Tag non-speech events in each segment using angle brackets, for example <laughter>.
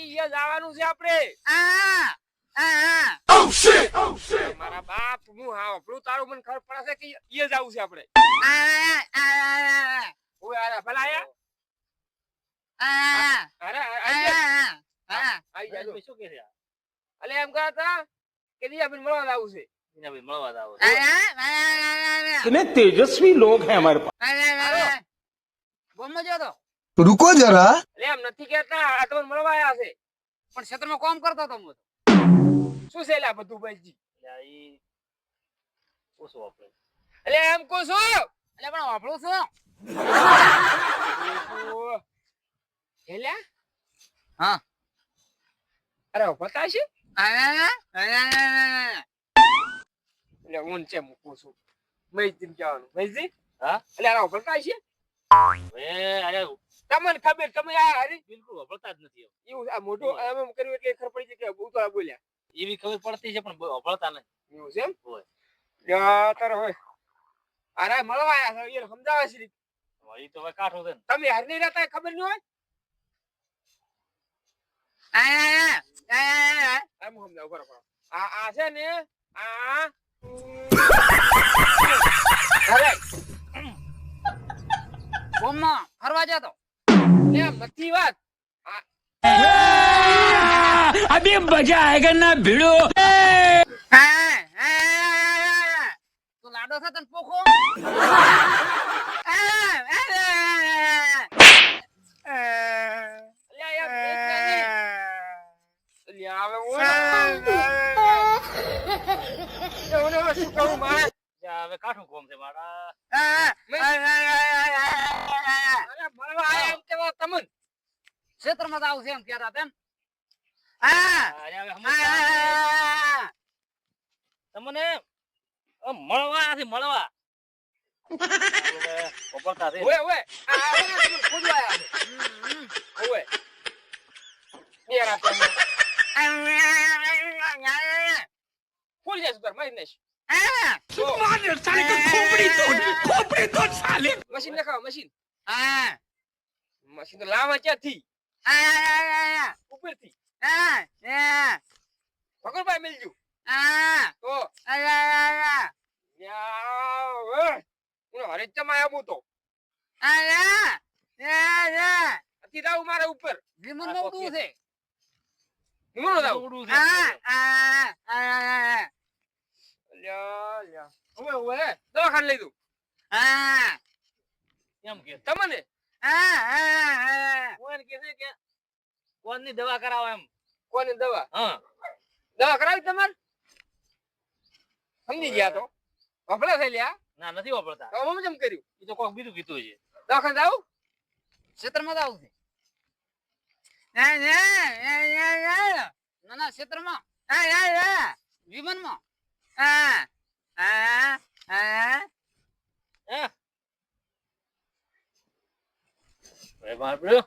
ઈ જવાનું છે આપણે આ આ મારા બાપ હું હા આપણું તારું મને ખબર પડે છે કે ઈ જવું છે આપણે આ આ ઓય આરા ભલા આયા આ અરે આઈ જા આ આઈ જા જો. શું કે છે આ? અલે એમ કહેતા કે દી આપણે મળવા જવું છે એને ભાઈ મળવા આવો कितने तेजस्वी लोग हैं हमारे पास રૂકો જરા. એમ નથી કેતા આ તમને મળવા આવ્યા છે. પણ ક્ષેત્રમાં કોમ કરતો તો હું શું છે આ બધું ભાઈજી? એટલે એમ કહું છું. એટલે પણ વાપરું છું. એટલે હા. અરે પતા છે. એટલે ઊંચે મૂકું છું? મૈજીન કહેવાનું. મૈજી હા? એટલે અરે પતા અરે તમને ખબર તમે આ હરી બિલકુલ વપરતા જ નથી એવું આ મોટું આમ કર્યું એટલે ખબર પડી કે બહુ તો આ બોલ્યા એવી ખબર પડતી છે પણ વપરતા નથી એવું છે એમ? હોય. યા હોય. અરે મળવા આયા છે યાર સમજાવે છે હવે તો હવે કાઠો છે ને. તમે હાર નહીં રહેતા ખબર નહીં હોય? સમજાવ? બરો બરો આ આ છે ને આ <laughs> અરે ગોમમાં ફરવા જતો. એમ બધી વાત અભી મજા આયેગા ના ભીડો? તું લાડો થા તને પોખો. આવે શું કરું મારે? હવે કાઠું કોમ છે મારા અરે મળવા આયા એમ કેવા તમને ક્ષેત્રમાં એમ કહેતા તેમ તમને મળવા મળવા હવે છે આ યાર આ ખોલી જાય મારી નાખ માર સાલે તો ખોપડી તોડ ખોપડી તોડ સાલે મશીન નખાવ મશીન હા તો લાવા ક્યાંથી ઉપરથી ભગવાનભાઈ ઉપર વિમનનું ઉડવું છે વિમન લ્યા લ્યા. ઓય ઓય દવાખાને લઈ દઉં. એમ કે તમને? કોઈ કે છે કે કોણની દવા કરાવો એમ. કોની દવા? હા. દવા કરાવી તમારે? સમજી ગયા તો? વફલા થઈ લ્યા ના નથી વાપરતા. તો અમે જેમ કર્યું? એ તો કોક બીજું કીધું છે. દવાખાને જાવ? ક્ષેત્રમાં જ આવશે ના ના ક્ષેત્રમાં. વિમાનમાં. હવે બાપરે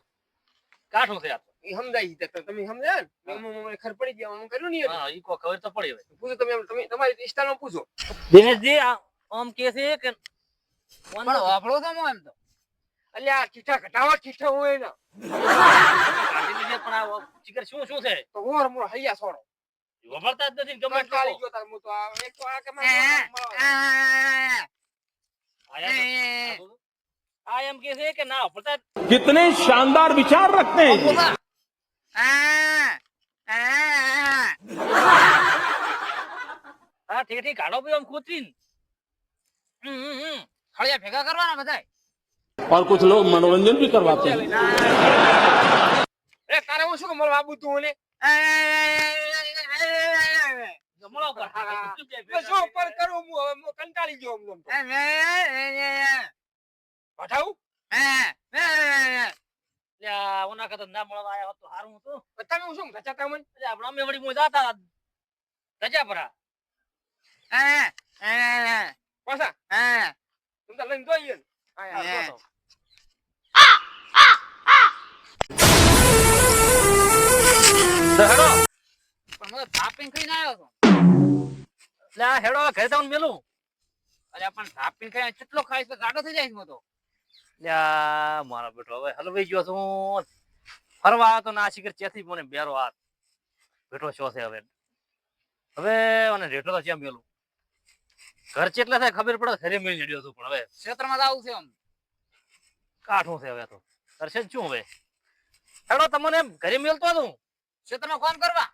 કાઠું છે આ તો. એ સમજાય છે તો તમે સમજાય ને હા. મને ખબર પડી ગયા હું કર્યું નહીં હા ઈ કો ખબર તો પડી હવે પૂછો તમે તમે તમારી ઇન્સ્ટામાં પૂછો દિનેશજી આમ કે છે કે પણ વાપરો તો હું એમ તો અલ્યા ચીઠા ઘટાવા ચીઠા હોય ને પણ આ ચીકર શું શું છે તો ઓર મોર હૈયા છોડો વાપરતા જ નથી ને ગમે કંટાળી એટલું ગયો તાર હું તો આ એક તો આ કે મને મળવા- આયા તો- આ એમ કે છે કે ના વાપરતા જ कितने शानदार विचार रखते हैं ये। હા ઠીક ઠીક કાઢો ભાઈ આમ ખોતરીને હમ હમ હમ હળિયા ભેગા કરવાના બધાય और कुछ लोग मनोरंजन भी करवाते हैं એ તારે હું શું કે મળવા આવું તું મને મળો પર બસ શું પર કરું હું હવે હું કંટાળી ગયો તો પઠાવું ઓના કરતા ના મળવા આયા હોત તો સારું હતું તમે હું શું ધચાતા મને આપણે અમે વળી મોય જાતા. રજા પરા પાછા તમે તો લઈને જોઈએ હું તાપીને આવ્યો છું. આ હેડો ઘરે તમને મેલું. અરે પણ તાપીને ખાઈ કેટલો ખાઈશ તો ગાડો થઈ જાય હું તો લ્યા મારો બેટો હવે હલવાઈ ગયો છું. ફરવા આવ્યો તો ના શીખર ચેથી મને બેરો હાથ. બેઠો છો છે હવે? હવે મને રેટો તો ચેમ મેલું? ઘર ચેટલા થાય ખબર પડે ઘરે મેળી જડ્યો છું પણ હવે. ક્ષેત્રમાં આવું છે આમ. કાઠું છે હવે તો. કરશે શું હવે? હેડો તમને ઘરે મેલતો હતું ક્ષેત્રમાં ફોન કરવા.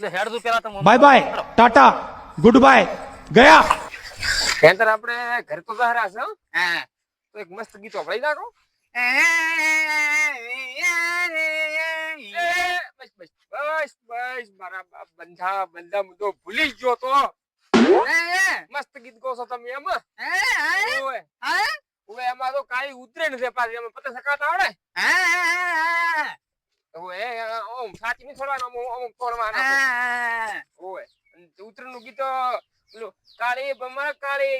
હેડતું પેલા તો bye bye tata good bye ગયા. આપણે ઘર તો જહરા છે તો એક મસ્ત ગીત વપરાઈ નાખો. ભૂલી ગયો તો મસ્ત ગીત ગો છો તમે એમ ઓય ઓય એમાં તો કાઈ ઉતરે નથી પાછી. એમાં પતા સકાતા આવડે હા ઓમ સાચી નહીં છોડવાનો ઓમ તોડવાનો ઓય ઉતરેણનું ગીત કાળી બમર કાળી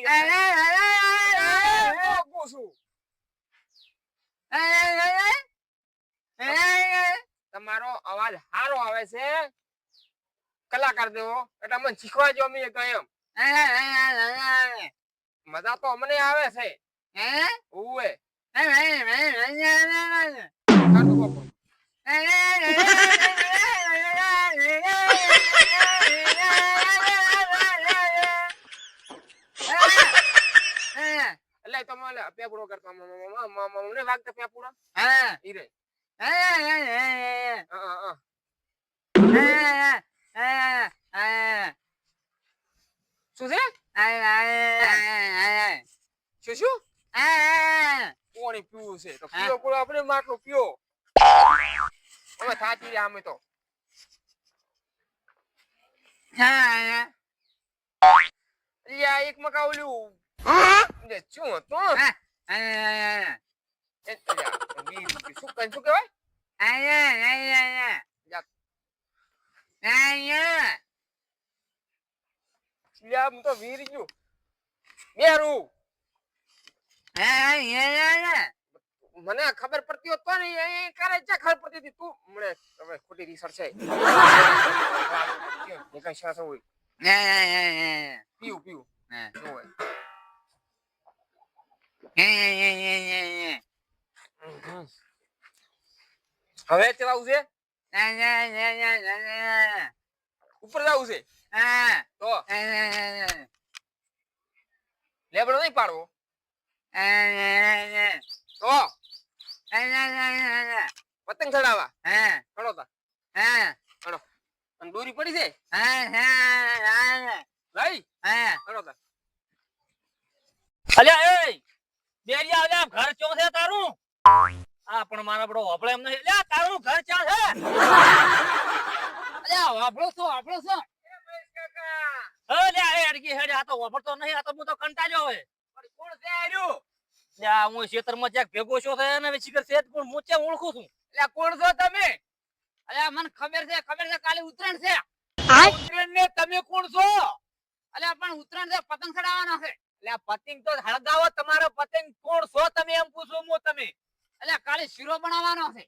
તમારો અવાજ સારો આવે છે કલાકાર દેવો એટલે મને શીખવા જો અમે તો એમ મજા તો અમને આવે છે ઓવે હે બાપુ. એટલે તમે પેપડો કરતા મને વાગતા પેપડો ઈ રે. હા, હા, હા. શું? છે શું શું પાણી પીવું છે? તો પૂરો આપણે માટલો પીઓ હવે થાકી રહ્યા અમે તો. એક મકા ઓલું શું હતું? શું કઈ શું કહેવાય? અલ્યા હું તો વીર ગયું. બેરું મને ખબર પડતી હોત તો ને એ કરે છે ખબર પડતી હતી તું મને હવે ખોટી રિસર્ચ છે એ કઈ શ્વાસ હોય પીવું પીવું હવે ચલાવું છે ઉપર જવું છે તો લેબડો નહીં પાડવો તો પતંગ ચડાવવા? ચડો તા. અને દોરી પડી છે? લઈ. ચડો તા. અલ્યા એ બેરિયા અલ્યા ઘર ચો છે તારું? આ પણ મારા બડો હોપળે એમ નહીં. અલ્યા તારું ઘર ચા છે? અલ્યા વાપળો છો વાપળો છો. અલ્યા એ અડકી હેડ આ તો હોપળતો નહીં આ તો હું તો કંટાળ્યો હવે. પણ કોણ છે આર્યું અલ્યા હું ખેતરમાં જ્યાંક ભેગો છો થયો ને શિખર છે પણ હું ક્યાં ઓળખું છું? એટલે કોણ છો તમે? અલ્યા મને ખબર છે ખબર છે કાલે ઉત્તરાયણ છે. ઉત્તરાયણ ને તમે કોણ છો? અલ્યા પણ ઉત્તરાયણ છે પતંગ ચડાવવાનો છે. એટલે પતંગ તો હળગાવો તમારો પતંગ કોણ છો તમે એમ પૂછું હું તમે. અલ્યા કાલે શીરો બનાવવાનો છે.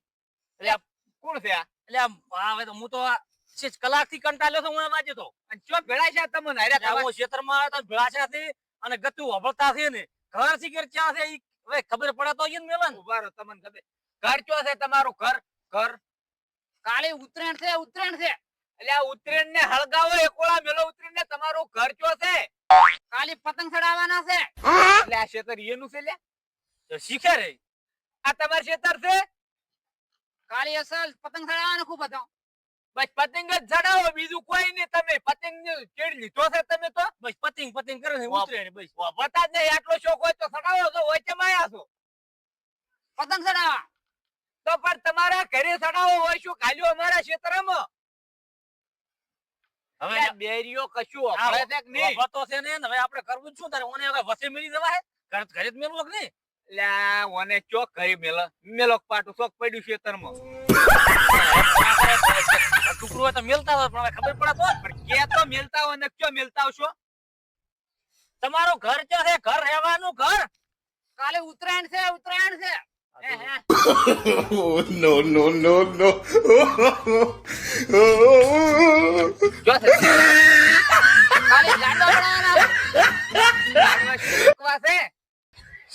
કોણ છે એટલે હવે તો હું તો છેજ કલાકથી કંટાળ્યો છું હું વાંચ્યો તો. અને ચો ભેળાય છે તમને? હારે એટલે હું ખેતરમાં આવ્યો તો અને ગતું હબળતા છે ને ઘર સિગર ચા છે ઈ? હવે ખબર પડે તો ઈ મેલન. ઊભા રહો તમને ખબર. ઘર ચો છે તમારું ઘર? ઘર. કાલે ઉત્તરાયણ છે ઉત્તરાયણ છે. એટલે આ ઉત્તરાયણ ને હળગાવો એકોળા મેલો ઉત્તરાયણ ને તમારું ઘર ચો છે? કાલે પતંગ ચડાવવાના છે. એટલે આ શેતર એનું છે લે. તો શીખે રે. આ તમાર શેતર છે? કાલે અસલ પતંગ ચડાવવાનો ખૂબ હતો. બસ પતંગ જ ચડાવો બીજું કોઈ નહીં. તમે પતંગ ચેડ લીધો છે તમે તો? બસ પતંગ પતંગ કરે છે ઉતરે ને બસ. બતા જ નહીં આટલો શોખ હોય તો ચડાવો તો હોય કેમ છો? પતંગ ચડાવવા તો પણ તમારા ઘરે ચડાવો હોય શું? ખાલ્યો અમારા ક્ષેત્રમાં? હવે બેરીઓ કશું આપણે છે કે નહીં. વતો છે ને હવે આપણે કરવું શું? તારે ઓને હવે વસે મેલી દેવા હે? ઘર ઘરે જ મેલવો કે નહીં? લ્યા ઓને ચોક ઘરે મેલો. મેલો પાટું ચોક પડ્યું ક્ષેત્રમાં. <laughs> ટુકડું હોય તો મેલતા હોય પણ હવે ખબર પડે તો પણ કે તો મેલતા હોય ને કયો મેલતા આવશો? તમારું ઘર ક્યાં છે? ઘર રહેવાનું ઘર? કાલે ઉત્તરાયણ છે ઉત્તરાયણ છે.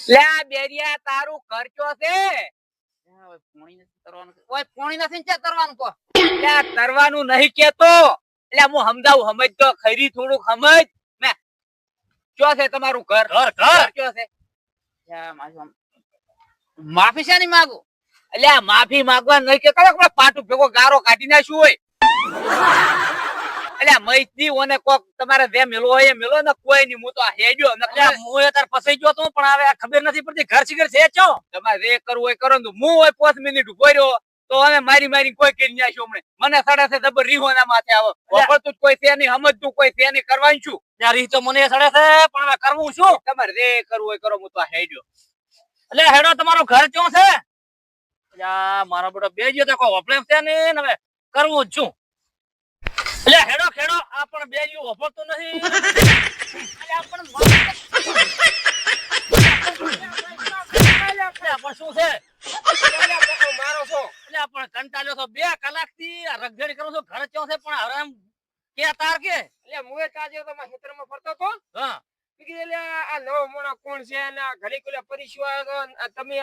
લ્યા બેરિયા તારું ખર્ચો છે? ઓય પોણી નથી ચા તરવાનું કહો? એટલે તરવાનું નહીં કેતો એટલે હું સમજાવું સમજ તો ખરી થોડુંક સમજ. મે ક્યો છે તમારું ઘર? ઘર ઘર. ક્યો છે? યા, મારી આમ- માફી માંગુ? એટલે આ માફી માગવા નહીં કે પેલો પાટું ભેગો ગારો કાઢી નાખ્યું હોય. એટલે મૈત્રી ઓને કોક તમારે જે મેલો હોય મેલો ને કોઈ નહીં હું તો હેડ્યો. ને એટલે હું એ તાર ફસાઈ ગયો તો પણ હવે ખબર નથી પડતી ઘર શિખર છે ચો? તમારે જે કરવું હોય કરો ને હું હોય પાંચ મિનિટ ઊભો રહ્યો તો હવે મારી મારી કોઈ કરી નાખ્યો હમણે. મને સડે છે જબર રીહોના માથે આવે. વખતું કોઈ છે નહીં સમજતું કોઈ છે નહીં કરવાનું છું ત્યાં રીહ તો મને સડે છે પણ હવે કરવું શું? તમારે જે કરવું હોય કરો હું તો આ હેડ્યો. એટલે હેડો તમારો ઘર ચો છે? મારો બેટો બે ગયો તો કોઈ વપલે છે ને ને હવે? કરવું જ શું? એટલે હેડો ખેડો આ પણ બે નથી એટલે આ પણ એટલે પણ શું છે મારો છો? એટલે આ પણ કંટાળ્યો છો. બે કલાકથી આ રગજડી કરું છું. ઘર ચો છે પણ હવે એમ કે તાર કે? એટલે મુએ તાજે તો મારા ખેતરમાં ફરતો તો હા. કીધું એટલે આ નવો મોણા કોણ છે? અને ઘડી કોલે આ તમે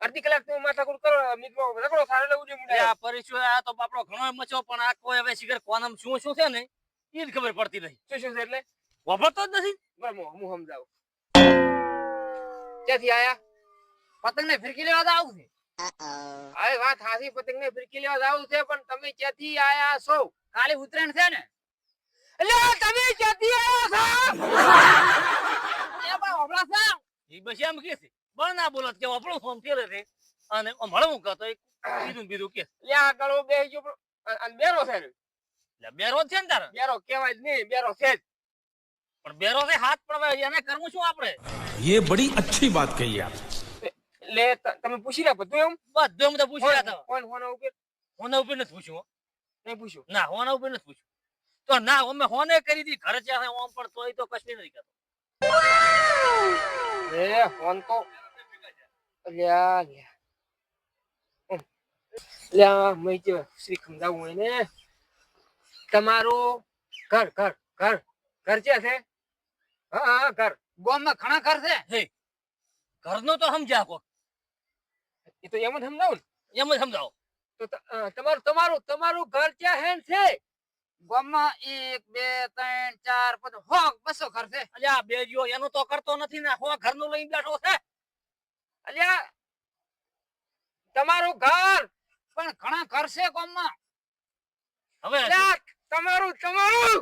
અડધી કલાક તમે માથાકૂટ કરો મિત્રો રગડો સારો લેવું જોઈએ આ પરિચય આ તો આપણો ઘણો મચો પણ આ કોઈ હવે શિખર કોનમ શું શું છે ને એ જ ખબર પડતી નથી શું શું છે એટલે? વપરતો જ નથી? બરાબર હું સમજાવું. ક્યાંથી આયા? પતંગ ને ફિરકી લેવા આવું છે. હવે વાત હાસી પતંગ ને ફિરકી લેવા આવું છે પણ તમે ક્યાંથી આયા છો? કાલે ઉત્તરાયણ છે ને? એટલે તમે ક્યાંથી આયા એ છે? એ બસ એમ કે છે. બળ ના બોલો કે વપડું ફોન ફેરે છે અને આમ હળવું કહો તો એક બીજું ને બીજું કે એટલે આ ગળો બે ગયો પણ અ- અને બેરો છે ને. એટલે બેરો જ છે ને તારે બેરો કહેવાય જ નહીં બેરો છે જ પણ બેરો છે હાથ પણ હવે એને કરવું શું આપણે ये बड़ी अच्छी बात कही आप એટલે ત- તમે પૂછી રહ્યા બધું એમ બધું એમ તો પૂછ્યા હતા કોણ હોના ઉપર હોના ઉપર નથી પૂછ્યું હો. નહીં પૂછ્યું ના હોના ઉપર નથી પૂછ્યું તો ના અમે હોને કરી દી ઘરે છે ઓમ પણ તોય તો કશું નથી કરતો એ ફોન તો અલ્યા લ્યા ઉમ. લ્યા મેં જે શ્રી ખમદાવું એને તમારું ઘર ઘર ઘર ઘર છે છે હા હા ઘર ગામમાં ઘણા ઘર છે ઘરનું તો સમજ્યા કો એ તો એમ જ સમજાવું ને. એમ જ સમજાવો તો તમારું તમારું તમારું ઘર ક્યાં હેન છે? ગામમાં એક બે ત્રણ ચાર પાંચ હો બસો ઘર છે અલ્યા બે જો એનું તો કરતો નથી ને હો ઘરનું લઈને બેઠો છે. અલ્યા તમારું ઘર પણ ઘણા ઘર છે ગામમાં. હવે તમારું તમારું!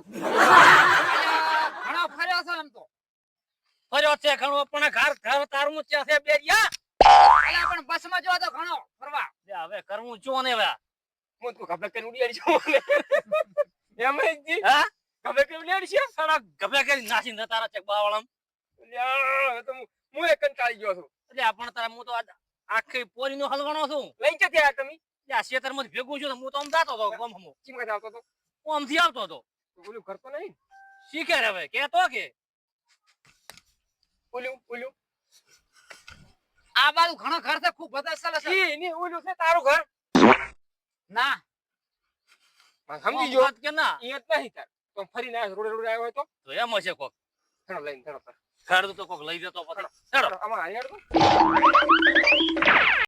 ઘણા ફર્યો છે એમ તો. ફર્યો છે ઘણો પણ ઘર ઘર તારું ત્યાં છે બેરિયા અલ્યા, પણ બસમાં જો તો ઘણો ફરવા. હવે કરવું જો ને હવે હું તું ખબર કરી ઉડી છું એમ જ જી હા? ખબર કરીને ઉડી છે સાડા ગભે કરી નાસી ને તારા ચક બાવળમ. અલ્યા હવે તો હું- હું એ કંટાળી ગયો છું. એટલે પણ તારા હું તો આખી પોરી નો હલવાનો છું. લઈ જતી આ તમે. આ ખેતરમાં ભેગું છું હું તો આમ જાતો હતો ગમ હમો ચીમકાથી આવતો હતો હું આમથી આવતો હતો ઓલું કરતો નહીં. શીખે રે હવે કેતો કે. ઓલું ઓલું. આ બાજુ ઘણા ઘર છે ખૂબ બધા ચાલે છે. ઈ ની ઓલું છે તારું ઘર? ના. સમજી ગયો. વાત કે ના? ઈ જ નહીં તાર. તો ફરીને રોડે રોડે આવ્યો હોય તો? તો એમ હશે કોક. ચલો લઈને ચલો ઘર તો કોક લઈ જતો પછી. તો.